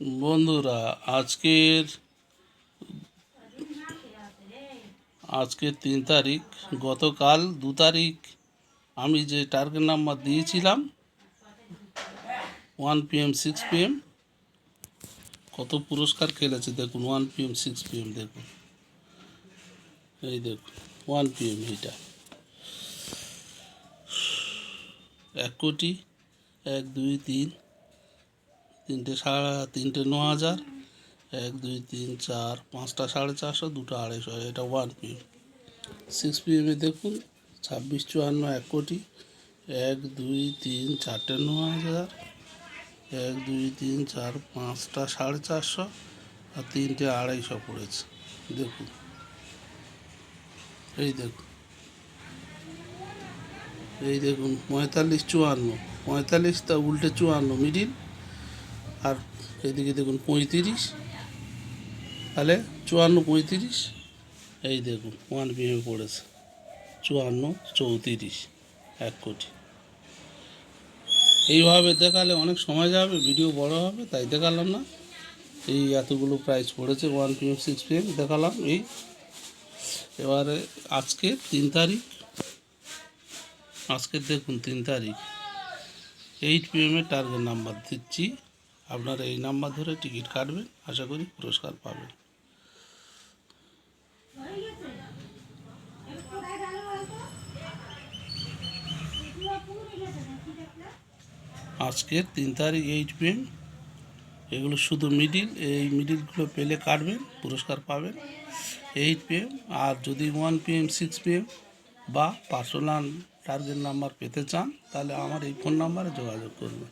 বন্ধুরা, আজকের আজকের তিন তারিখ, গতকাল দু তারিখ আমি যে টার্গেট নাম্বার দিয়েছিলাম ওয়ান পিএম সিক্স পিএম কত পুরস্কার খেলেছে দেখুন ওয়ান পিএম সিক্স পিএম দেখুন। এই দেখুন ওয়ান পিএম এইটা। এক কোটি, এক, দুই, তিন তিনটে সাড়ে তিনটে ন হাজার, এক, দুই, তিন, চার, পাঁচটা সাড়ে চারশো, দুটো আড়াইশো, এটা ওয়ান পিএম সিক্স পি পিএমে দেখুন, ছাব্বিশ, চুয়ান্ন, এক কোটি, এক, দুই, তিন, চারটে ন হাজার, এক, দুই, তিন, চার, পাঁচটা সাড়ে চারশো, আর তিনটে আড়াইশো পড়েছে। দেখুন, এই দেখুন এই দেখুন, পঁয়তাল্লিশ, চুয়ান্ন পঁয়তাল্লিশটা উল্টে চুয়ান্ন মিডিল আর এদিকে দেখুন পঁয়ত্রিশ, তাহলে চুয়ান্ন পঁয়ত্রিশ, এই দেখুন ওয়ান বিএমে পড়েছে, চুয়ান্ন চৌত্রিশ, এক কোটি। এইভাবে দেখালে অনেক সময় যাবে, ভিডিও বড় হবে, তাই দেখালাম না। এই এতগুলো প্রাইস পড়েছে ওয়ান পিএম সিক্স পিএম দেখালাম এই। এবারে আজকে তিন তারিখ, আজকে দেখুন তিন তারিখ এইট পিএমের টার্গেট নাম্বার দিচ্ছি। আপনারা এই নাম্বার ধরে টিকিট কাটবেন, আশা করি পুরস্কার পাবেন। আজকের তিন তারিখ এইট পিএম এগুলো শুধু মিডিল, এই মিডিলগুলো পেলে কাটবেন, পুরস্কার পাবেন। এইট পিএম আর যদি ওয়ান পিএম সিক্স পিএম বা পার্সোনাল টার্গেট নাম্বার পেতে চান, তাহলে আমার এই ফোন নাম্বারে যোগাযোগ করবেন